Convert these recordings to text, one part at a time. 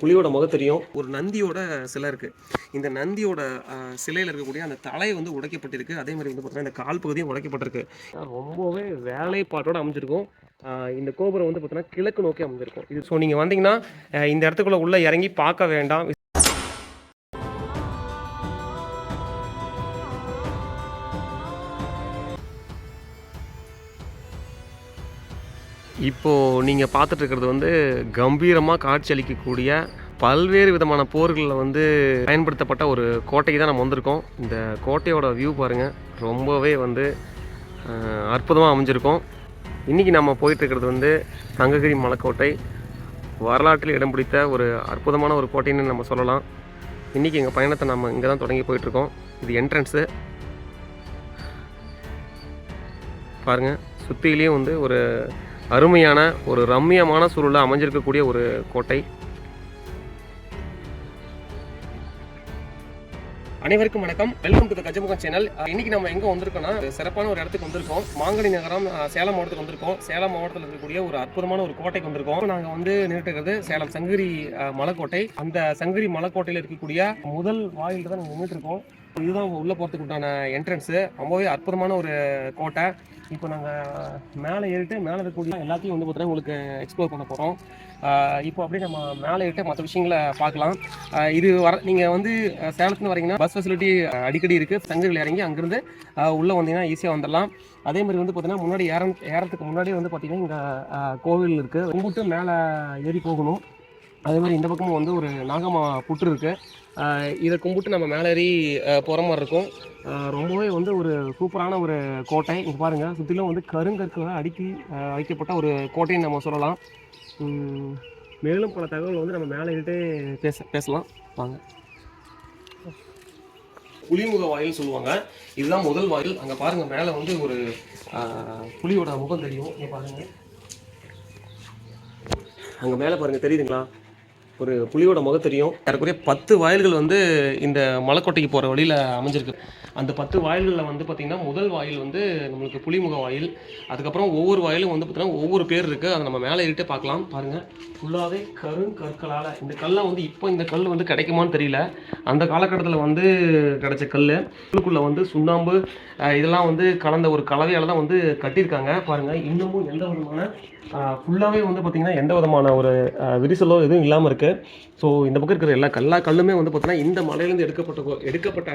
புலியோட முகம் தெரியும். ஒரு நந்தியோட சிலை இருக்கு. இந்த நந்தியோட சிலையில இருக்கக்கூடிய அந்த தலை வந்து உடைக்கப்பட்டிருக்கு. அதே மாதிரி வந்து பார்த்தீங்கன்னா இந்த கால் பகுதியும் உடைக்கப்பட்டிருக்கு. ரொம்பவே வேலைப்பாட்டோட அமைஞ்சிருக்கும். இந்த கோபுரம் வந்து பார்த்தீங்கன்னா கிழக்கு நோக்கி அமைஞ்சிருக்கும். இது ஸோ நீங்கள் வந்தீங்கன்னா இந்த இடத்துக்குள்ள உள்ள இறங்கி பார்க்க வேண்டாம். இப்போது நீங்கள் பார்த்துட்ருக்கிறது வந்து கம்பீரமாக காட்சியளிக்கக்கூடிய பல்வேறு விதமான போர்களில் வந்து பயன்படுத்தப்பட்ட ஒரு கோட்டைக்கு தான் நம்ம வந்திருக்கோம். இந்த கோட்டையோட வியூ பாருங்கள் ரொம்பவே வந்து அற்புதமாக அமைஞ்சிருக்கும். இன்றைக்கி நம்ம போயிட்டுருக்கிறது வந்து சங்ககிரி மலைக்கோட்டை. வரலாற்றில் இடம் பிடித்த ஒரு அற்புதமான ஒரு கோட்டைன்னு நம்ம சொல்லலாம். இன்றைக்கி எங்கள் பயணத்தை நம்ம இங்கே தான் தொடங்கி போயிட்டுருக்கோம் இது என்ட்ரன்ஸு பாருங்கள் சுற்றிலையும் வந்து ஒரு அருமையான ஒரு ரம்மியமான சூழலில் அமைஞ்சிருக்கக்கூடிய ஒரு கோட்டை. அனைவருக்கும் வணக்கம். Welcome to the Gajamugam channel இன்னைக்கு நம்ம எங்கே வந்திருக்கோம்னா சிறப்பான ஒரு இடத்துக்கு வந்திருக்கோம். மாங்கனி நகரம் சேலம் மாவட்டத்துக்கு வந்திருக்கோம். சேலம் மாவட்டத்தில் இருக்கக்கூடிய ஒரு அற்புதமான ஒரு கோட்டைக்கு வந்திருக்கோம். நாங்கள் வந்து நின்றுட்டு இருக்கிறது சேலம் சங்கரி மலைக்கோட்டை. அந்த சங்ககிரி மலைக்கோட்டையில் இருக்கக்கூடிய முதல் வாயில் தான் நாங்கள் நின்றுட்டு இருக்கோம் இதுதான் உள்ளே போகிறதுக்கு உண்டான என்ட்ரன்ஸு ரொம்பவே அற்புதமான ஒரு கோட்டை. இப்போ நாங்கள் மேலே ஏறிட்டு மேலே இருக்கக்கூடிய எல்லாத்தையும் வந்து பார்த்தீங்கன்னா உங்களுக்கு எக்ஸ்ப்ளோர் பண்ண போகிறோம் இப்போ அப்படியே நம்ம மேலே ஏறிட்டு மற்ற விஷயங்களை பார்க்கலாம். இது வர நீங்கள் வந்து சேலத்துலேருந்து வரீங்கன்னா பஸ் ஃபெசிலிட்டி அடிக்கடி இருக்குது சங்கரில் இறங்கி அங்கேருந்து உள்ளே வந்தீங்கன்னா ஈஸியாக வந்துடலாம். அதே மாதிரி வந்து பார்த்தீங்கன்னா முன்னாடி ஏற ஏறத்துக்கு முன்னாடி வந்து பார்த்தீங்கன்னா இங்கே கோவில் இருக்குது கும்பிட்டு மேலே ஏறி போகணும். அதே மாதிரி இந்த பக்கமும் வந்து ஒரு நாகம்மா புற்று இருக்குது இதை கும்பிட்டு நம்ம மேலே ஏறி போகிற மாதிரி இருக்கும். ரொம்பவே வந்து ஒரு சூப்பரான ஒரு கோட்டை. இங்கே பாருங்கள் சுற்றிலும் வந்து கருங்கற்களால் அடுக்கி வைக்கப்பட்ட ஒரு கோட்டைன்னு நம்ம சொல்லலாம். மேலும் பல தகவல் வந்து நம்ம மேலே ஏறிட்டே பேச பேசலாம். வாங்க. புலிமுக வாயில் சொல்லுவாங்க. இதுதான் முதல் வாயில். அங்கே பாருங்கள் மேலே வந்து ஒரு புலியோட முகம் தெரியும். இங்கே பாருங்கள் அங்கே மேலே பாருங்கள் தெரியுதுங்களா? ஒரு புலியோட முகம் தெரியும். ஏறக்குறைய பத்து வாயில்கள் வந்து இந்த மலைக்கோட்டைக்கு போகிற வழியில் அமைஞ்சிருக்கு. அந்த பத்து வாயில்களில் வந்து பார்த்திங்கன்னா முதல் வாயில் வந்து நம்மளுக்கு புலிமுக வாயில் அதுக்கப்புறம் ஒவ்வொரு வாயிலும் வந்து பார்த்திங்கன்னா ஒவ்வொரு பேர் இருக்குது அதை நம்ம மேலே ஏறிட்டு பார்க்கலாம். பாருங்கள் ஃபுல்லாகவே கருங்கற்களால் இந்த கல்லாம் வந்து இப்போ இந்த கல் வந்து கிடைக்குமான்னு தெரியல. அந்த காலகட்டத்தில் வந்து கிடச்ச கல் உள்ளுக்குள்ளே வந்து சுண்ணாம்பு இதெல்லாம் வந்து கலந்த ஒரு கலவையால் தான் வந்து கட்டியிருக்காங்க. பாருங்கள் இன்னமும் எந்த விதமான ஃபுல்லாகவே வந்து பார்த்திங்கன்னா எந்த விதமான ஒரு விரிசலோ எதுவும் இல்லாமல் இருக்குது ஸோ இந்த பக்கம் இருக்கிற எல்லா கல்லா கல்லுமே வந்து பார்த்தீங்கன்னா இந்த மலையிலேருந்து எடுக்கப்பட்ட கோ- எடுக்கப்பட்ட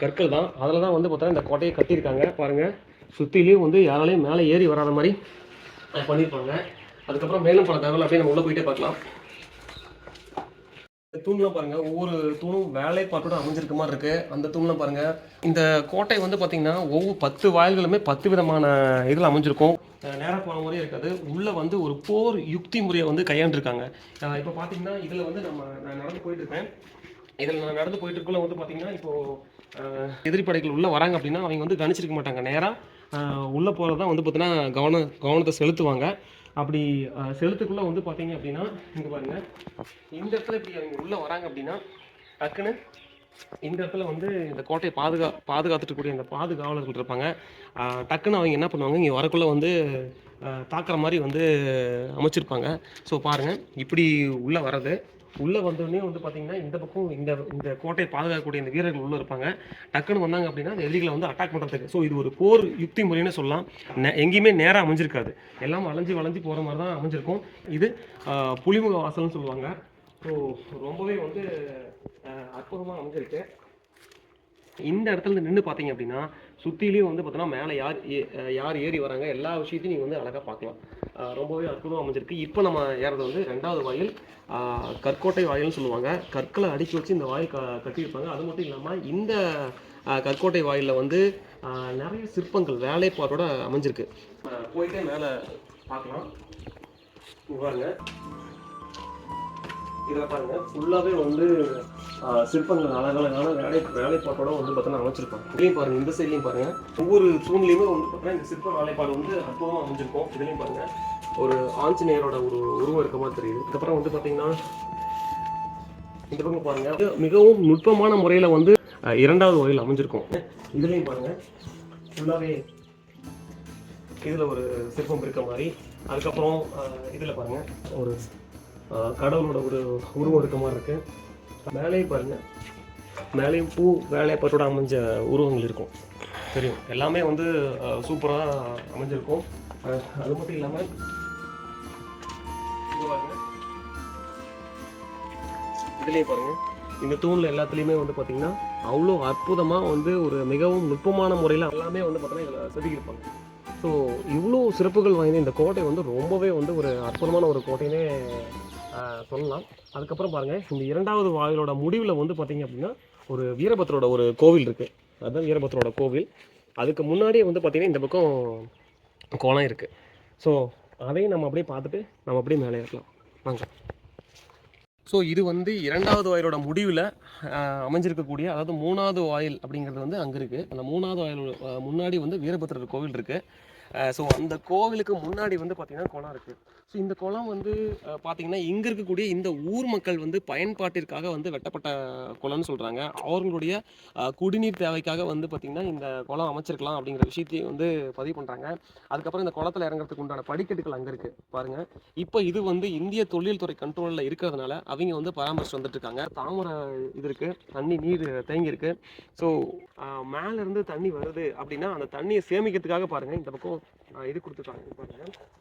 கற்கள் தான். அதில் தான் வந்து பார்த்தீங்கன்னா இந்த கோட்டையை கட்டியிருக்காங்க. பாருங்கள் சுற்றிலையும் வந்து யாராலையும் மேலே ஏறி வராத மாதிரி பண்ணியிருப்பாங்க. அதுக்கப்புறம் மேலும் பல தகவல் அப்படியே நம்ம உள்ளே போயிட்டே பார்க்கலாம். தூண்லாம் பாருங்க ஒவ்வொரு தூணும் வேலைப்பாட்டோட அமைஞ்சிருக்க மாதிரி இருக்கு. அந்த தூண்லாம் பாருங்க. இந்த கோட்டை வந்து பார்த்தீங்கன்னா ஒவ்வொரு பத்து வாயில்களுமே பத்து விதமான இதில் அமைஞ்சிருக்கும். நேராக போன முறையே இருக்காது. உள்ளே வந்து ஒரு போர் யுக்தி முறையை வந்து கையாண்டிருக்காங்க. இப்போ பார்த்தீங்கன்னா இதில் வந்து நம்ம நான் நடந்து போயிட்டு இருப்பேன் இதில் நான் நடந்து போயிட்டு இருக்கல வந்து பார்த்தீங்கன்னா இப்போ எதிரிப்படைகள் எதிரி படைகள் வராங்க அப்படின்னா அவங்க வந்து கணிச்சிருக்க மாட்டாங்க. நேராக உள்ளே போகிறதான் தான் வந்து பார்த்தீங்கன்னா கவனம் கவனத்தை செலுத்துவாங்க. அப்படி செலுத்துக்குள்ளே வந்து பார்த்தீங்க அப்படின்னா இங்கே பாருங்க. இந்த இடத்துல இப்படி அவங்க உள்ளே வராங்க அப்படின்னா டக்குன்னு இந்த இடத்துல வந்து இந்த கோட்டையை பாதுகா பாதுகாத்துட்டு இருக்கக்கூடிய இந்த பாதுகாவலர்கள் இருப்பாங்க. டக்குன்னு அவங்க என்ன பண்ணுவாங்க இங்கே வரக்குள்ளே வந்து தாக்குற மாதிரி வந்து அமைச்சிருப்பாங்க. ஸோ பாருங்கள் இப்படி உள்ளே வர்றது உள்ளே வந்தோடனே வந்து பார்த்தீங்கன்னா இந்த பக்கம் இந்த இந்த கோட்டையை பாதுகாக்கக்கூடிய இந்த வீரர்கள் உள்ளே இருப்பாங்க. டக்குன்னு வந்தாங்க அப்படின்னா அந்த எதிரிகளை வந்து அட்டாக் பண்ணுறதுக்கு ஸோ இது ஒரு போர் யுக்தி முறைன்னு சொல்லலாம். எங்கேயுமே நேராக அமைஞ்சிருக்காது. எல்லாம் வளைஞ்சு வளைஞ்சு போகிற மாதிரி தான் அமைஞ்சிருக்கும். இது புலிமுக வாசல்னு சொல்லுவாங்க. ஸோ ரொம்பவே வந்து அற்புதமாக அமைஞ்சிருக்கு. இந்த இடத்துல இருந்து நின்று பார்த்தீங்க அப்படின்னா சுற்றிலையும் வந்து பார்த்தோன்னா மேலே யார் ஏ- யார் ஏறி வராங்க எல்லா விஷயத்தையும் நீங்கள் வந்து அழகாக பார்க்கலாம். ரொம்பவே அற்புதமாக அமைஞ்சிருக்கு. இப்போ நம்ம ஏறது வந்து ரெண்டாவது வாயில் கற்கோட்டை வாயில்னு சொல்லுவாங்க. கற்களை அடுக்கி வச்சு இந்த வாயில் க கட்டியிருப்பாங்க. அது மட்டும் இல்லாமல் இந்த கற்கோட்டை வாயிலில் வந்து நிறைய சிற்பங்கள் வேலைப்பாட்டோட அமைஞ்சிருக்கு. போயிட்டே மேலே பார்க்கலாம். இங்க இதில் பாருங்க. ஃபுல்லாகவே வந்து சிற்பங்கள் அழகழகான வேலை வேலைப்பாட்டோட வந்து பார்த்தீங்கன்னா அமைச்சிருப்பாங்க இதுலையும் பாருங்க இந்த சைட்லையும் பாருங்க. ஒவ்வொரு தூண்லையுமே வந்து பார்த்தீங்கன்னா இந்த சிற்ப வேலைப்பாடு வந்து அற்புதமாக அமைஞ்சிருக்கும். இதுலையும் பாருங்க. ஒரு ஆஞ்சநேயரோட ஒரு உருவம் இருக்க மாதிரி தெரியுது. அதுக்கப்புறம் வந்து பார்த்தீங்கன்னா இந்த பக்கம் பாருங்க. மிகவும் நுட்பமான முறையில் வந்து இரண்டாவது வகையில் அமைஞ்சிருக்கும். இதுலையும் பாருங்க. ஃபுல்லாகவே இதில் ஒரு சிற்பம் இருக்க மாதிரி. அதுக்கப்புறம் இதில் இதுல பாருங்க. ஒரு கடவுளோட ஒரு உருவம் இருக்க மாதிரி இருக்குது மேலேயும் பாருங்கள் மேலேயும் பூ வேலைப்பாட்டோட அமைஞ்ச உருவங்கள் இருக்கும். தெரியும். எல்லாமே வந்து சூப்பராக அமைஞ்சிருக்கும். அது மட்டும் இல்லாமல் இதுலேயும் பாருங்க. இந்த தூணில் எல்லாத்துலேயுமே வந்து பார்த்தீங்கன்னா அவ்வளோ அற்புதமாக வந்து ஒரு மிகவும் நுட்பமான முறையில் எல்லாமே வந்து பார்த்தீங்கன்னா இதில் செதுக்கியிருப்பாங்க. ஸோ இவ்வளோ சிறப்புகள் வாய்ந்த இந்த கோட்டை வந்து ரொம்பவே வந்து ஒரு அற்புதமான ஒரு கோட்டைன்னே சொல்லலாம். அதுக்கப்புறம் பாருங்கள் இந்த இரண்டாவது வாயிலோட முடிவில் வந்து பார்த்திங்க அப்படின்னா ஒரு வீரபத்ரோட ஒரு கோவில் இருக்குது அதுதான் வீரபத்ரோட கோவில். அதுக்கு முன்னாடியே வந்து பார்த்திங்கன்னா இந்த பக்கம் கோலம் இருக்குது ஸோ அதையும் நம்ம அப்படியே பார்த்துட்டு நம்ம அப்படியே மேலே ஏறலாம். வாங்க. ஸோ இது வந்து இரண்டாவது வாயிலோட முடிவில் அமைஞ்சிருக்கக்கூடிய அதாவது மூணாவது வாயில் அப்படிங்கிறது வந்து அங்கே இருக்குது அந்த மூணாவது வாயிலோட முன்னாடி வந்து வீரபத்திரர் கோவில் இருக்குது ஸோ அந்த கோவிலுக்கு முன்னாடி வந்து பார்த்திங்கன்னா குளம் இருக்குது ஸோ இந்த குளம் வந்து பார்த்திங்கன்னா இங்கே இருக்கக்கூடிய இந்த ஊர் மக்கள் வந்து பயன்பாட்டிற்காக வந்து வெட்டப்பட்ட குளம்னு சொல்கிறாங்க அவர்களுடைய குடிநீர் தேவைக்காக வந்து பார்த்திங்கன்னா இந்த குளம் அமைச்சிருக்கலாம் அப்படிங்கிற விஷயத்தையும் வந்து பதிவு பண்ணுறாங்க அதுக்கப்புறம் இந்த குளத்துல இறங்குறதுக்கு உண்டான படிக்கட்டுகள் அங்கே இருக்குது பாருங்கள் இப்போ இது வந்து இந்திய தொழில்துறை கண்ட்ரோலில் இருக்கிறதுனால அவங்க வந்து பராமரிச்சு வந்துட்டுருக்காங்க. தாமரை இது இருக்குது தண்ணி நீர் தேங்கியிருக்கு ஸோ மேலேருந்து தண்ணி வருது அப்படின்னா அந்த தண்ணியை சேமிக்கிறதுக்காக பாருங்கள் இந்த பக்கம் இது கொடுத்துருக்காங்க. பாருங்கள்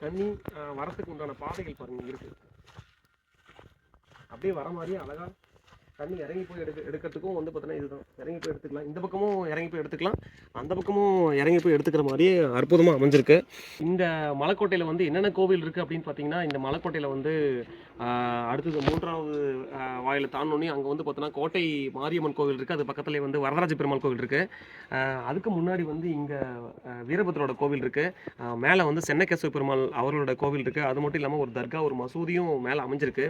தண்ணி வரத்துக்கு உண்டான பாதைகள் பாருங்க இருக்குது இருக்கு. அப்படியே வர மாதிரியே அழகா தண்ணி இறங்கி போய் எடுக்க எடுக்கிறதுக்கும் வந்து பார்த்தீங்கன்னா இதுதான். இறங்கி போய் எடுத்துக்கலாம். இந்த பக்கமும் இறங்கி போய் எடுத்துக்கலாம். அந்த பக்கமும் இறங்கி போய் எடுத்துக்கிற மாதிரியே அற்புதமாக அமைஞ்சிருக்கு. இந்த மலைக்கோட்டையில் வந்து என்னென்ன கோவில் இருக்குது அப்படின்னு பார்த்தீங்கன்னா இந்த மலைக்கோட்டையில் வந்து அடுத்தது மூன்றாவது வாயில் தாண்டோன்னே அங்கே வந்து பார்த்தோன்னா கோட்டை மாரியம்மன் கோவில் இருக்குது அது பக்கத்துலேயே வந்து வரதராஜ பெருமாள் கோவில் இருக்குது அதுக்கு முன்னாடி வந்து இங்கே வீரபத்ரோட கோவில் இருக்குது மேலே வந்து சென்னகேசவ பெருமாள் அவர்களோட கோவில் இருக்குது அது மட்டும் இல்லாமல் ஒரு தர்கா ஒரு மசூதியும் மேலே அமைஞ்சிருக்கு.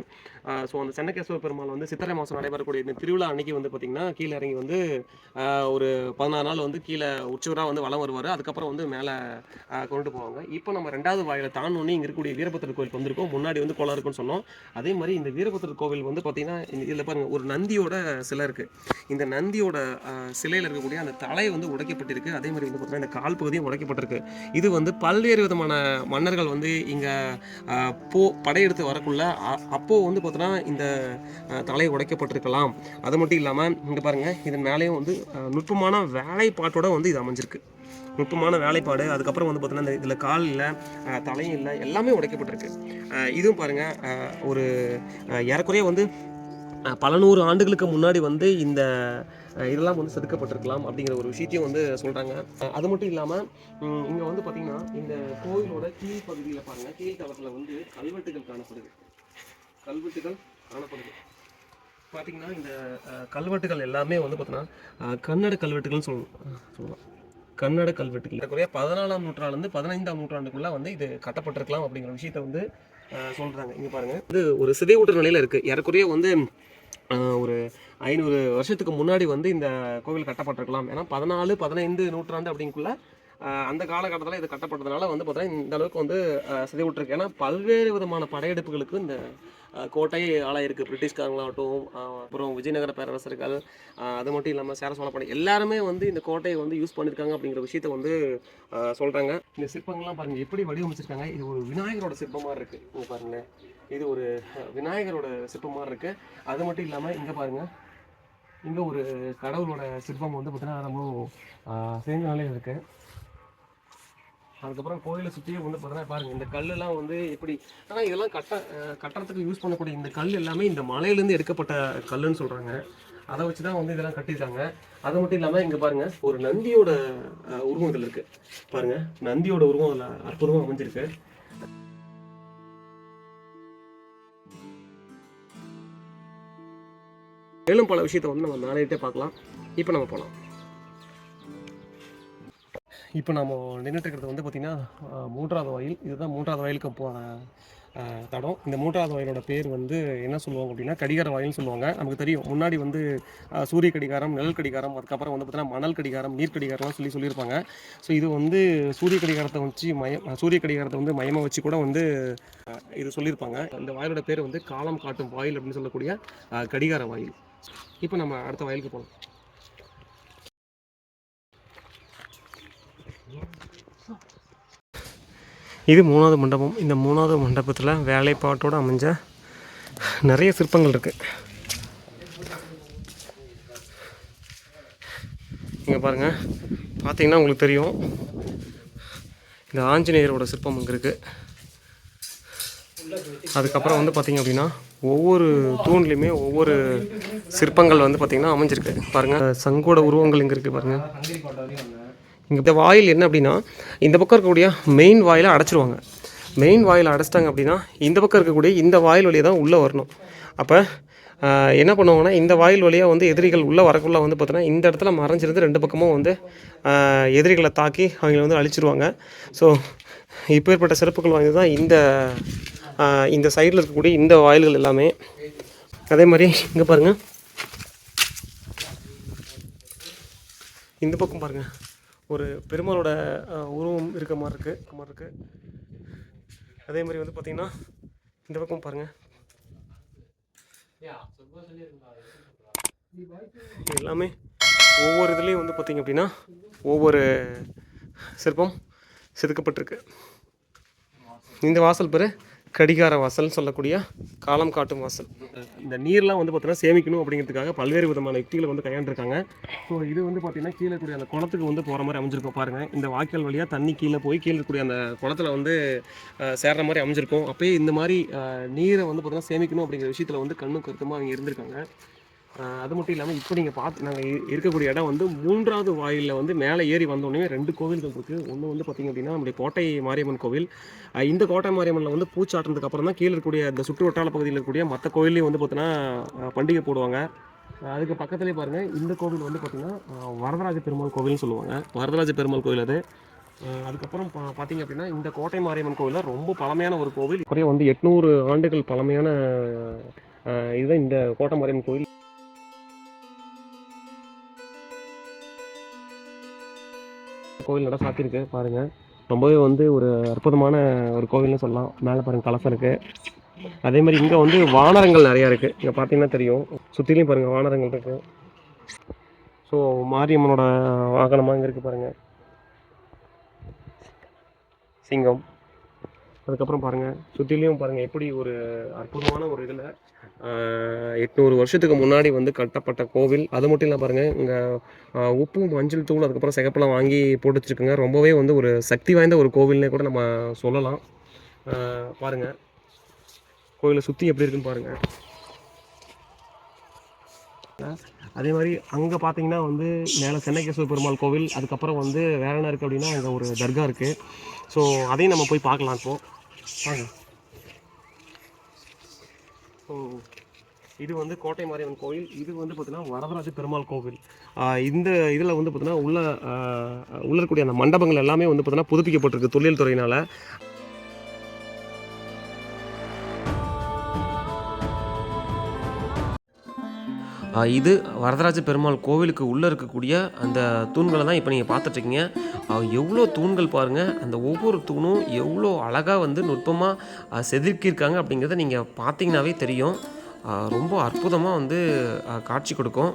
ஸோ அந்த சென்னகேசவ பெருமாள் வந்து சித்திரை மாதம் வரக்கூடிய இந்த திருவிழா அன்னைக்கு வந்து பார்த்தீங்கன்னா கீழே இறங்கி வந்து ஒரு பதினாறு நாள் வந்து கீழே உச்சவராக வந்து வலம் வருவார். அதுக்கப்புறம் வந்து மேலே கொண்டு போவாங்க. இப்போ நம்ம ரெண்டாவது வாயில தாண்டோன்னே இங்கே இருக்கக்கூடிய வீரபத்திரர் கோவில் வந்திருக்கோம். முன்னாடி வந்து கோலா இருக்குன்னு சொன்னோம். அதே மாதிரி இந்த வீரபத்திரர் கோவில் வந்து பார்த்தீங்கன்னா இதில் பாருங்கள் ஒரு நந்தியோட சிலை இருக்குது இந்த நந்தியோட சிலையில் இருக்கக்கூடிய அந்த தலை வந்து உடைக்கப்பட்டிருக்கு. அதே மாதிரி வந்து பார்த்தீங்கன்னா இந்த கால் பகுதியும் உடைக்கப்பட்டிருக்கு. இது வந்து பல்வேறு விதமான மன்னர்கள் வந்து இங்கே போ படையெடுத்து வரக்குள்ள அ- வந்து பார்த்தோன்னா இந்த தலை உடைக்கப்பட்டிருக்கலாம். அது மட்டும் இல்லாமல் இங்கே பாருங்கள் இதன் மேலேயும் வந்து நுட்பமான வேலைப்பாட்டோட வந்து இது அமைஞ்சிருக்கு. நுட்பமான வேலைப்பாடு அதுக்கப்புறம் வந்து பார்த்தீங்கன்னா இந்த இதில் கால் இல்லை தலையும் இல்லை எல்லாமே உடைக்கப்பட்டிருக்கு. இதுவும் பாருங்கள் ஒரு ஏறக்குறைய வந்து பல நூறு ஆண்டுகளுக்கு முன்னாடி வந்து இந்த இதெல்லாம் வந்து செதுக்கப்பட்டிருக்கலாம் அப்படிங்கிற ஒரு விஷயத்தையும் வந்து சொல்கிறாங்க அது மட்டும் இல்லாமல் இங்கே வந்து பார்த்திங்கன்னா இந்த கோயிலோட கீழ் பகுதியில் பாருங்கள் கீழ் தளத்தில் வந்து கல்வெட்டுகள் காணப்படுது. கல்வெட்டுகள் காணப்படுது. பார்த்தீங்கன்னா இந்த கல்வெட்டுகள் எல்லாமே வந்து பார்த்தீங்கன்னா கன்னட கல்வெட்டுகள்னு சொல்லணும் சொல்லலாம். கன்னட கல்வெட்டுகள். ஏறக்குறைய பதினாலாம் நூற்றாண்டுலேருந்து பதினைந்தாம் நூற்றாண்டுக்குள்ளே வந்து இது கட்டப்பட்டிருக்கலாம் அப்படிங்கிற விஷயத்த வந்து சொல்கிறாங்க இங்கே பாருங்கள் இது ஒரு சிதைவுற்ற நிலையில் இருக்குது ஏறக்குறைய வந்து ஒரு ஐநூறு வருஷத்துக்கு முன்னாடி வந்து இந்த கோவில் கட்டப்பட்டிருக்கலாம். ஏன்னா பதினாலு பதினைந்து நூற்றாண்டு அப்படிங்குள்ள அந்த காலகட்டத்தில் இது கட்டப்பட்டதுனால வந்து பார்த்தீங்கன்னா இந்த அளவுக்கு வந்து அஹ், ஏன்னா பல்வேறு விதமான படையெடுப்புகளுக்கு இந்த கோட்டை ஆளாயிருக்கு பிரிட்டிஷ்காரங்களாகட்டும் அப்புறம் விஜயநகர பேரரசர்கள் அது மட்டும் இல்லாமல் சேர சோழப்படை எல்லாருமே வந்து இந்த கோட்டையை வந்து யூஸ் பண்ணியிருக்காங்க அப்படிங்கிற விஷயத்த வந்து சொல்கிறாங்க இந்த சிற்பங்கள்லாம் பாருங்கள் எப்படி வடிவமைச்சிருக்காங்க. இது ஒரு விநாயகரோட சிற்பமாக இருக்குது இருக்கு பாருங்களேன் இது ஒரு விநாயகரோட சிற்பமாக இருக்குது அது மட்டும் இல்லாமல் இங்கே பாருங்கள் இங்கே ஒரு கடவுளோட சிற்பம் வந்து பார்த்தீங்கன்னா ரொம்ப அஹ், இருக்குது அதுக்கப்புறம் கோயிலை சுற்றியும் வந்து பார்த்தீங்கன்னா பாருங்க இந்த கல்லெல்லாம் வந்து எப்படி ஆனால் இதெல்லாம் கட்ட அஹ், யூஸ் பண்ணக்கூடிய இந்த கல் எல்லாமே இந்த மலையிலேருந்து எடுக்கப்பட்ட கல்லுன்னு சொல்கிறாங்க அதை வச்சு தான் வந்து இதெல்லாம் கட்டியிருக்காங்க. அது மட்டும் இல்லாமல் இங்கே பாருங்கள் ஒரு நந்தியோட உருவம் உருவங்கள் இருக்குது பாருங்கள் நந்தியோட உருவம் அதில் அற்புதமாக அமைஞ்சிருக்கு. மேலும் பல விஷயத்தை வந்து நம்ம நாளையிட்டே பார்க்கலாம். இப்போ நம்ம போகலாம் இப்போ நம்ம நின்றுட்டு இருக்கிறது வந்து பார்த்திங்கன்னா மூன்றாவது வாயில். இதுதான் மூன்றாவது வாயிலுக்கு போகிற தடம். இந்த மூன்றாவது வாயிலோட பேர் வந்து என்ன சொல்லுவாங்க அப்படின்னா கடிகார வாயில்னு சொல்லுவாங்க. நமக்கு தெரியும். முன்னாடி வந்து சூரிய கடிகாரம் நிழல் கடிகாரம் அதுக்கப்புறம் வந்து பார்த்தீங்கன்னா மணல் கடிகாரம் நீர் கடிகாரம்லாம் சொல்லி சொல்லியிருப்பாங்க. ஸோ இது வந்து சூரிய கடிகாரத்தை வச்சு மய சூரிய கடிகாரத்தை வந்து மயமாக வச்சு கூட வந்து இது சொல்லியிருப்பாங்க. இந்த வாயிலோட பேர் வந்து காலம் காட்டும் வாயில் அப்படின்னு சொல்லக்கூடிய கடிகார வாயில். இப்போ நம்ம அடுத்த வாயிலுக்கு போகலாம். இது மூணாவது மண்டபம். இந்த மூணாவது மண்டபத்தில் வேலைப்பாட்டோடு அமைஞ்ச நிறைய சிற்பங்கள் இருக்குது இங்கே பாருங்கள் பார்த்தீங்கன்னா உங்களுக்கு தெரியும். இந்த ஆஞ்சநேயரோட சிற்பம் அங்கே இருக்குது அதுக்கப்புறம் வந்து பார்த்திங்க அப்படின்னா ஒவ்வொரு தூண்லேயுமே ஒவ்வொரு சிற்பங்கள் வந்து பார்த்திங்கன்னா அமைஞ்சிருக்கு. பாருங்கள் சங்கோட உருவங்கள் இங்கே இருக்குது பாருங்கள் இந்த வாயில் என்ன அப்படின்னா இந்த பக்கம் இருக்கக்கூடிய மெயின் வாயிலை அடைச்சிருவாங்க. மெயின் வாயில் அடைச்சிட்டாங்க அப்படின்னா இந்த பக்கம் இருக்கக்கூடிய இந்த வாயில் வழியாக தான் உள்ளே வரணும். அப்போ என்ன பண்ணுவாங்கன்னா இந்த வாயில் வழியாக வந்து எதிரிகள் உள்ளே வரக்குள்ள வந்து பார்த்தோன்னா இந்த இடத்துல மறைஞ்சிருந்து ரெண்டு பக்கமும் வந்து எதிரிகளை தாக்கி அவங்கள வந்து அழிச்சிருவாங்க. ஸோ இப்பேற்பட்ட சிறப்புகள் வாங்கி தான் இந்த இந்த சைடில் இருக்கக்கூடிய இந்த வாயில்கள் எல்லாமே. அதே மாதிரி இங்கே பாருங்கள் இந்த பக்கம் பாருங்கள் ஒரு பெருமாளோட உருவம் இருக்க மாதிரி இருக்குது இருக்க மாதிரி இருக்குது அதே மாதிரி வந்து பார்த்திங்கன்னா இந்த பக்கம் பாருங்கள் எல்லாமே ஒவ்வொரு இதுலேயும் வந்து பார்த்திங்க அப்படின்னா ஒவ்வொரு சிற்பம் செதுக்கப்பட்டிருக்கு. இந்த வாசல் பேர் கடிகார வாசல்னு சொல்லக்கூடிய காலம் காட்டும் வாசல். இந்த நீர்லாம் வந்து பார்த்தீங்கன்னா சேமிக்கணும் அப்படிங்கிறதுக்காக பல்வேறு விதமான யுக்திகளை வந்து கையாண்டுருக்காங்க. ஸோ இது வந்து பார்த்தீங்கன்னா கீழே கூடிய அந்த குளத்துக்கு வந்து போகிற மாதிரி அமைஞ்சிருக்கும். பாருங்கள் இந்த வாய்க்கால் வழியாக தண்ணி கீழே போய் கீழே கூடிய அந்த குளத்துல வந்து சேர்ற மாதிரி அமைஞ்சிருக்கும். அப்பயே இந்த மாதிரி நீரை வந்து பார்த்தீங்கன்னா சேமிக்கணும் அப்படிங்கிற விஷயத்தில் வந்து கண்ணும் கருத்துமாக அவங்க இருந்திருக்காங்க. அது மட்டும் இல்லாமல் இப்போ நீங்கள் பார்த்து நாங்கள் இருக்கக்கூடிய இடம் வந்து மூன்றாவது வாயிலில் வந்து மேலே ஏறி வந்தோடனே ரெண்டு கோவில்கள் இருக்குது ஒன்று வந்து பார்த்திங்க அப்படின்னா நம்முடைய கோட்டை மாரியம்மன் கோவில். இந்த கோட்டை மாரியம்மனில் வந்து பூச்சாட்டினதுக்கு அப்புறம் தான் கீழே இருக்கக்கூடிய இந்த சுற்று வட்டார பகுதியில் இருக்கக்கூடிய மற்ற கோவில்லையும் வந்து பார்த்தீங்கன்னா பண்டிகை போடுவாங்க. அதுக்கு பக்கத்துலேயே பாருங்கள் இந்த கோவில் வந்து பார்த்திங்கன்னா வரதராஜ பெருமாள் கோவில்னு சொல்லுவாங்க. வரதராஜ பெருமாள் கோவில் அது. அதுக்கப்புறம் பா பார்த்தீங்க அப்படின்னா இந்த கோட்டை மாரியம்மன் கோவிலில் ரொம்ப பழமையான ஒரு கோவில். குறைய வந்து எட்நூறு ஆண்டுகள் பழமையான இதுதான் இந்த கோட்டை மாரியம்மன் கோவில். கோவில் நட சாத்தியிருக்கு பாருங்கள் ரொம்பவே வந்து ஒரு அற்புதமான ஒரு கோவில்னு சொல்லலாம். மேலே பாருங்கள் கலசம் இருக்குது அதே மாதிரி இங்கே வந்து வானரங்கள் நிறையா இருக்குது இங்கே பார்த்தீங்கன்னா தெரியும். சுற்றிலையும் பாருங்கள் வானரங்கள் இருக்குது ஸோ மாரியம்மனோட வாகனமாக இங்கே இருக்குது பாருங்கள் சிங்கம். அதுக்கப்புறம் பாருங்கள் சுற்றிலையும் பாருங்கள் எப்படி ஒரு அற்புதமான ஒரு இதில் எட்நூறு வருஷத்துக்கு முன்னாடி வந்து கட்டப்பட்ட கோவில். அது மட்டும் இல்லை பாருங்கள் இங்கே உப்பு மஞ்சள் தூள் அதுக்கப்புறம் சிகப்பெல்லாம் வாங்கி போட்டு வச்சுருக்குங்க. ரொம்பவே வந்து ஒரு சக்தி வாய்ந்த ஒரு கோவில்னே கூட நம்ம சொல்லலாம். பாருங்கள் கோவிலை சுற்றி எப்படி இருக்குன்னு பாருங்கள் அதே மாதிரி அங்கே பார்த்தீங்கன்னா வந்து மேலே சென்னைக்கேஸ்வர பெருமாள் கோவில் அதுக்கப்புறம் வந்து வேற என்ன இருக்குது அப்படின்னா அங்கே ஒரு தர்கா இருக்குது ஸோ அதையும் நம்ம போய் பார்க்கலாம் இப்போது வாங்க ஸோ இது வந்து கோட்டை மாரியம்மன் கோயில் இது வந்து பார்த்தீங்கன்னா வரதராஜ பெருமாள் கோவில். இந்த இதில் வந்து பார்த்தீங்கன்னா உள்ள உள்ள இருக்கக்கூடிய அந்த மண்டபங்கள் எல்லாமே வந்து பார்த்தீங்கன்னா புதுப்பிக்கப்பட்டிருக்கு தொழில் துறையினால். இது வரதராஜ பெருமாள் கோவிலுக்கு உள்ளே இருக்கக்கூடிய அந்த தூண்களை தான் இப்போ நீங்கள் பார்த்துட்ருக்கீங்க. எவ்வளோ தூண்கள் பாருங்கள் அந்த ஒவ்வொரு தூணும் எவ்வளோ அழகாக வந்து நுட்பமாக செதுக்கியிருக்காங்க அப்படிங்கிறத நீங்கள் பார்த்தீங்கன்னாவே தெரியும். ரொம்ப அற்புதமாக வந்து காட்சி கொடுக்கும்.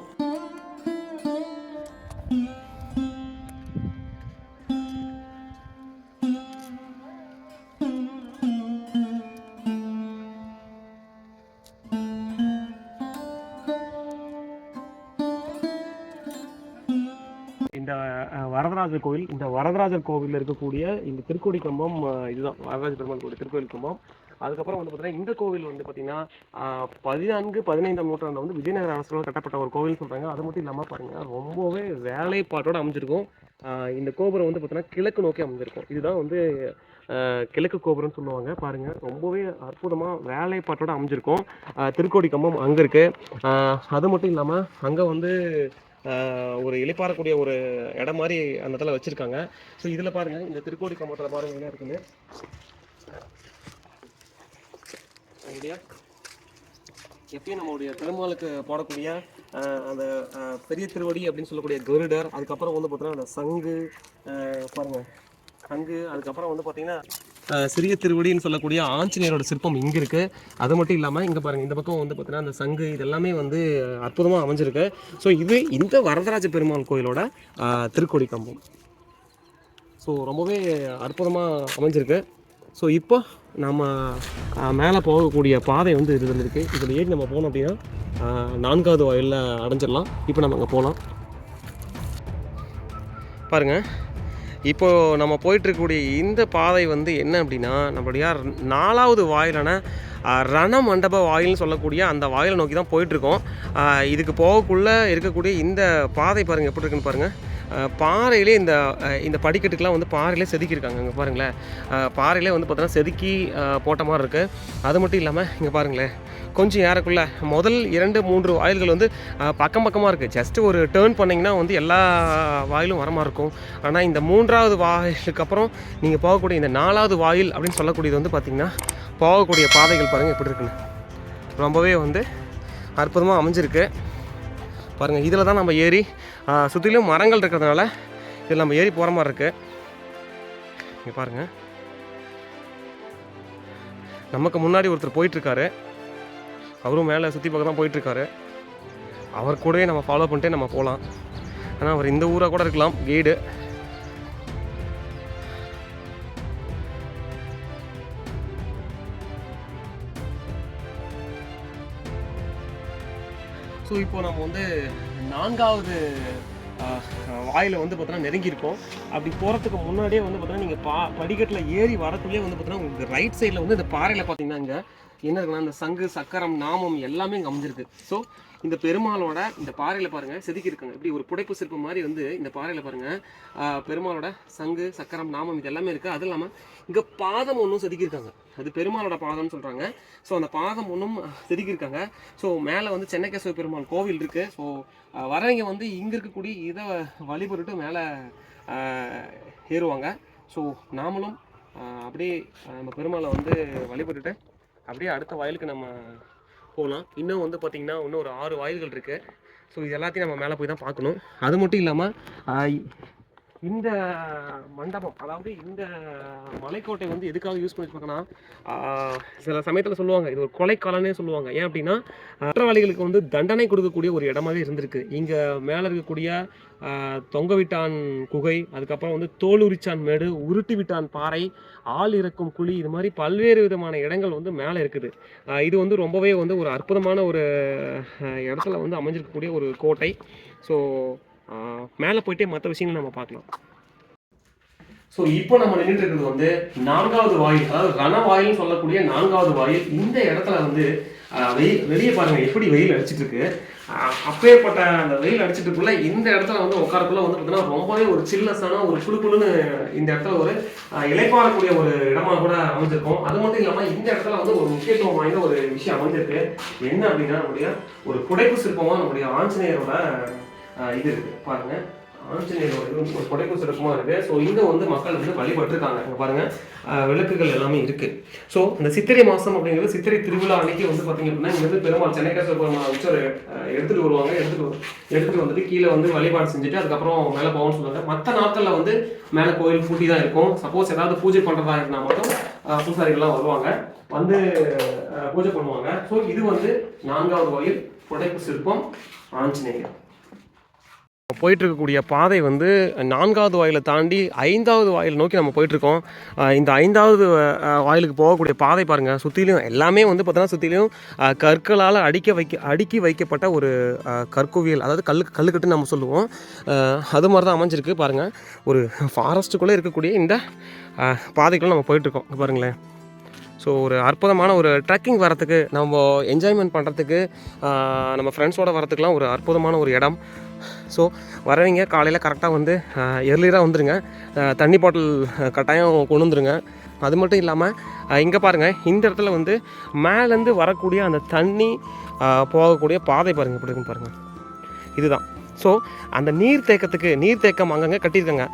வரதராஜர் கோவில் இந்த வரதராஜர் கோவிலில் இருக்கக்கூடிய இந்த திருக்கோடி கம்பம் இதுதான் வரதராஜ பெருமாள் கோவில் திருக்கோயில் கம்பம். அதுக்கப்புறம் வந்து பார்த்தீங்கன்னா இந்த கோவில் வந்து பார்த்தீங்கன்னா பதினான்கு பதினைந்தாம் நூற்றாண்டு வந்து விஜயநகர அரசர்களால் கட்டப்பட்ட ஒரு கோவில் சொல்கிறாங்க அது மட்டும் இல்லாமல் பாருங்கள் ரொம்பவே வேலைப்பாட்டோடு அமைஞ்சிருக்கும். இந்த கோபுரம் வந்து பார்த்தீங்கன்னா கிழக்கு நோக்கி அமைஞ்சிருக்கும். இதுதான் வந்து கிழக்கு கோபுரம்னு சொல்லுவாங்க. பாருங்க ரொம்பவே அற்புதமாக வேலைப்பாட்டோடு அமைஞ்சிருக்கும். திருக்கோடி கம்பம் அங்கே இருக்குது அது மட்டும் இல்லாமல் அங்கே வந்து ஒரு இளைப்பாறக்கூடிய ஒரு இடம் மாதிரி அந்த இடத்துல வச்சுருக்காங்க. ஸோ இதில் பாருங்க இந்த திருக்கோடி கம்பத்தில் பாருங்க என்ன இருக்குன்னு ஐடியா எப்பயும் நம்மளுடைய பெருமாளுக்கு போடக்கூடிய அந்த பெரிய திருவடி அப்படின்னு சொல்லக்கூடிய கருடர் அதுக்கப்புறம் வந்து பார்த்தீங்கன்னா அந்த சங்கு பாருங்கள் பாருங்க. சங்கு அதுக்கப்புறம் வந்து பார்த்தீங்கன்னா சிறிய திருவடின்னு சொல்லக்கூடிய ஆஞ்சநேயரோட சிற்பம் இங்கே இருக்குது அது மட்டும் இல்லாமல் இங்கே பாருங்கள் இந்த பக்கம் வந்து பார்த்தீங்கன்னா அந்த சங்கு இதெல்லாமே வந்து அற்புதமாக அமைஞ்சிருக்கு. ஸோ இது இந்த வரதராஜ பெருமாள் கோயிலோட திருக்கொடி திருக்கோடி கம்பம். ஸோ ரொம்பவே அற்புதமாக அமைஞ்சிருக்கு. ஸோ இப்போ நம்ம மேலே போகக்கூடிய பாதை வந்து இது வந்துருக்கு. இதில் ஏறி நம்ம போனோம் அப்படின்னா நான்காவது வயலில் அடைஞ்சிடலாம். இப்போ நம்ம அங்கே போகலாம் பாருங்க இப்போ நம்ம போயிட்டுருக்கக்கூடிய இந்த பாதை வந்து என்ன அப்படின்னா நம்மளுடைய நாலாவது வாயிலான ரண மண்டப வாயில்னு சொல்லக்கூடிய அந்த வாயிலை நோக்கி தான் போயிட்டுருக்கோம். இதுக்கு போகக்குள்ளே இருக்கக்கூடிய இந்த பாதை பாருங்கள் எப்படி இருக்குன்னு பாருங்கள் பாறையிலே இந்த இந்த படிக்கட்டுக்கெலாம் வந்து பாறையிலே செதுக்கியிருக்காங்க. இங்கே பாருங்களேன். பாறையிலே வந்து பார்த்தோன்னா செதுக்கி போட்ட மாதிரி இருக்குது அது மட்டும் இல்லாமல் இங்கே பாருங்களேன். கொஞ்சம் ஏறக்குள்ள முதல் இரண்டு மூன்று வாயில்கள் வந்து பக்கம் பக்கமாக இருக்குது ஜஸ்ட் ஒரு டேர்ன் பண்ணிங்கன்னா வந்து எல்லா வாயிலும் வர மாதிரி இருக்கும். ஆனால் இந்த மூன்றாவது வாயிலுக்கு அப்புறம் நீங்கள் போகக்கூடிய இந்த நாலாவது வாயில் அப்படின்னு சொல்லக்கூடியது வந்து பார்த்திங்கன்னா போகக்கூடிய பாதைகள் பாருங்கள் எப்படி இருக்குன்னு. ரொம்பவே வந்து அற்புதமாக அமைஞ்சிருக்கு. பாருங்கள் இதில் தான் நம்ம ஏறி சுற்றிலும் மரங்கள் இருக்கிறதுனால இதில் நம்ம ஏறி போகிற மாதிரி இருக்குது இங்கே பாருங்கள் நமக்கு முன்னாடி ஒருத்தர் போயிட்டுருக்காரு. அவரும் மேலே சுற்றி பார்க்க தான் போயிட்டுருக்காரு. அவர் கூடவே நம்ம ஃபாலோ பண்ணிட்டே நம்ம போகலாம் ஆனால் அவர் இந்த ஊராக கூட இருக்கலாம் கைடு. ஸோ இப்போ நம்ம வந்து நான்காவது வாயில் வந்து பார்த்தோன்னா நெருங்கியிருக்கோம். அப்படி போகிறதுக்கு முன்னாடியே வந்து பார்த்தோன்னா நீங்கள் பா படிக்கட்டில் ஏறி வரக்குள்ளேயே வந்து பார்த்தோன்னா உங்களுக்கு ரைட் சைடில் வந்து இந்த பாறையில் பார்த்தீங்கன்னா இங்கே என்ன இருக்குன்னா இந்த சங்கு சக்கரம் நாமம் எல்லாமே இங்கே அமைஞ்சிருக்கு. ஸோ இந்த பெருமாளோட இந்த பாறையில் பாருங்கள் செதுக்கியிருக்காங்க இப்படி ஒரு புடைப்பு சிற்பம் மாதிரி வந்து இந்த பாறையில் பாருங்கள் பெருமாளோட சங்கு சக்கரம் நாமம் இது எல்லாமே இருக்குது அதுவும் இல்லாமல் இங்கே பாதம் ஒன்றும் செதுக்கியிருக்காங்க அது பெருமாளோட பாதம்னு சொல்கிறாங்க ஸோ அந்த பாதம் ஒன்றும் செதுக்கியிருக்காங்க ஸோ மேலே வந்து சென்னைக்கேசவ பெருமாள் கோவில் இருக்குது ஸோ வரவங்க வந்து இங்கே இருக்கக்கூடிய இதை வழிபட்டுட்டு மேலே ஏறுவாங்க. ஸோ நாமளும் அப்படியே நம்ம பெருமாளை வந்து வழிபட்டுட்டு அப்படியே அடுத்த வயலுக்கு நம்ம போகலாம் இன்னும் வந்து பார்த்திங்கன்னா இன்னும் ஒரு ஆறு வாயில்கள் இருக்குது ஸோ இது எல்லாத்தையும் நம்ம மேலே போய் தான் பார்க்கணும். அது மட்டும் இல்லாமல் இந்த மண்டபம் அதாவது இந்த மலைக்கோட்டை வந்து எதுக்காக யூஸ் பண்ணிருப்பாங்கன்னா சில சமயத்தில் சொல்லுவாங்க இது ஒரு கொலைக்காலனே சொல்லுவாங்க. ஏன் அப்படின்னா குற்றவாளிகளுக்கு வந்து தண்டனை கொடுக்கக்கூடிய ஒரு இடமாவே இருந்திருக்கு. இங்கே மேலே இருக்கக்கூடிய தொங்கவிட்டான் குகை அதுக்கப்புறம் வந்து தோலுரிச்சான் மேடு உருட்டி விட்டான் பாறை ஆள் இறக்கும் குழி இது மாதிரி பல்வேறு விதமான இடங்கள் வந்து மேலே இருக்குது. இது வந்து ரொம்பவே வந்து ஒரு அற்புதமான ஒரு இடத்துல வந்து அமைஞ்சிருக்கக்கூடிய ஒரு கோட்டை. ஸோ மேலே போயிட்டே மற்ற விஷயங்கள் நம்ம பார்க்கலாம். ஸோ இப்போ நம்ம நின்றுட்டு இருக்கிறது வந்து நான்காவது வாயில் அதாவது ரண வாயில்னு சொல்லக்கூடிய நான்காவது வாயில் இந்த இடத்துல வந்து வெளியே பாருங்கள் எப்படி வெயில் அடிச்சிட்டு இருக்கு. அப்பேற்பட்ட அந்த வெயில் அடிச்சிட்டுருக்குள்ளே இந்த இடத்துல வந்து உட்காரக்குள்ள வந்து பார்த்தீங்கன்னா ரொம்பவே ஒரு சில்லஸான ஒரு குழுக்குழுன்னு இந்த இடத்துல ஒரு ஆஹ், ஒரு இடமா கூட அமைஞ்சிருக்கும். அது மட்டும் இல்லாமல் இந்த இடத்துல வந்து ஒரு முக்கியத்துவம் வாய்ந்த ஒரு விஷயம் அமைஞ்சிருக்கு. என்ன அப்படின்னா நம்முடைய ஒரு புடைப்பு சிற்பமாக நம்முடைய ஆஞ்சநேயரோட இது இருக்கு. பாருங்க. ஆஞ்சநேயரோட கொடைக்கும் வந்து ஒரு சிறப்புமாக இருக்கு. ஸோ இங்கே வந்து மக்கள் வந்து வழிபட்டுருக்காங்க. இங்கே பாருங்க. விளக்குகள் எல்லாமே இருக்கு. ஸோ இந்த சித்திரை மாதம் அப்படிங்கிறது சித்திரை திருவிழா அன்னைக்கு வந்து பார்த்தீங்க அப்படின்னா இங்கே வந்து பெருமாள் சென்னைக்காச பெருமாள் வச்சு ஒரு எடுத்துட்டு வருவாங்க. எடுத்துட்டு எடுத்துட்டு வந்துட்டு கீழே வந்து வழிபாடு செஞ்சுட்டு அதுக்கப்புறம் மேலே போகணும்னு சொல்லுவாங்க. மற்ற நாட்களில் வந்து மேலே கோயில் பூட்டி தான் இருக்கும். சப்போஸ் ஏதாவது பூஜை பண்ணுறதா இருந்தால் மட்டும் பூசாரிகள்லாம் வருவாங்க. வந்து பூஜை பண்ணுவாங்க. ஸோ இது வந்து நான்காவது கோயில் புடைப்பு சிற்பம் ஆஞ்சநேயர். இப்போ போயிட்டுருக்கக்கூடிய பாதை வந்து நான்காவது வாயிலை தாண்டி ஐந்தாவது வாயில் நோக்கி நம்ம போயிட்டுருக்கோம். இந்த ஐந்தாவது வாயிலுக்கு போகக்கூடிய பாதை பாருங்கள் சுற்றிலும் எல்லாமே வந்து பார்த்தோன்னா சுற்றிலும் கற்களால் அடிக்க வைக்க அடுக்கி வைக்கப்பட்ட ஒரு கற்குவியல் அதாவது கல் கல்லுக்கட்டு நம்ம சொல்லுவோம். அது மாதிரி தான் அமைஞ்சிருக்கு பாருங்கள் ஒரு ஃபாரஸ்ட்டுக்குள்ளே இருக்கக்கூடிய இந்த பாதைக்குள்ளே நம்ம போயிட்டுருக்கோம். பாருங்களேன். ஸோ ஒரு அற்புதமான ஒரு ட்ரெக்கிங் வரத்துக்கு நம்ம என்ஜாய்மெண்ட் பண்ணுறதுக்கு நம்ம ஃப்ரெண்ட்ஸோடு வரத்துக்குலாம் ஒரு அற்புதமான ஒரு இடம். ஸோ வரவங்க காலையில் கரெக்டாக வந்து எர்லியராக வந்துடுங்க தண்ணி பாட்டில் கட்டாயம் கொண்டு வந்துருங்க. அது மட்டும் இல்லாமல் இங்கே பாருங்கள் இந்த இடத்துல வந்து மேலேருந்து வரக்கூடிய அந்த தண்ணி போகக்கூடிய பாதை பாருங்கள் இப்படி இருக்குன்னு பாருங்கள் இதுதான். ஸோ அந்த நீர்த்தேக்கத்துக்கு நீர்த்தேக்கம் அங்கங்கே கட்டியிருக்காங்க.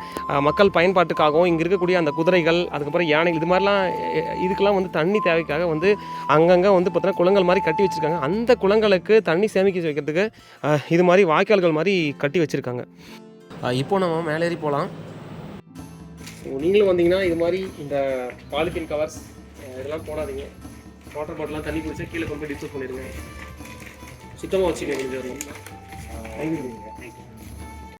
மக்கள் பயன்பாட்டுக்காகவும் இங்கே இருக்கக்கூடிய அந்த குதிரைகள் அதுக்கப்புறம் யானை இது மாதிரிலாம் இதுக்கெல்லாம் வந்து தண்ணி தேவைக்காக வந்து அங்கங்கே வந்து பார்த்தீங்கன்னா குளங்கள் மாதிரி கட்டி வச்சுருக்காங்க. அந்த குளங்களுக்கு தண்ணி சேமிக்க வைக்கிறதுக்கு இது மாதிரி வாய்க்கால்கள் மாதிரி கட்டி வச்சுருக்காங்க. இப்போ நம்ம மேலேறி போகலாம் நீங்களும் வந்தீங்கன்னா இது மாதிரி இந்த பாலித்தீன் கவர்ஸ் இதெல்லாம் போடாதீங்க. வாட்டர் பாட்டிலாம் தண்ணி குடிச்சா கீழே கொண்டு போய் டிஸ்போஸ் பண்ணிடுங்க. சுத்தமாக வச்சுக்கோங்க கொஞ்சம் தேங்க்யூ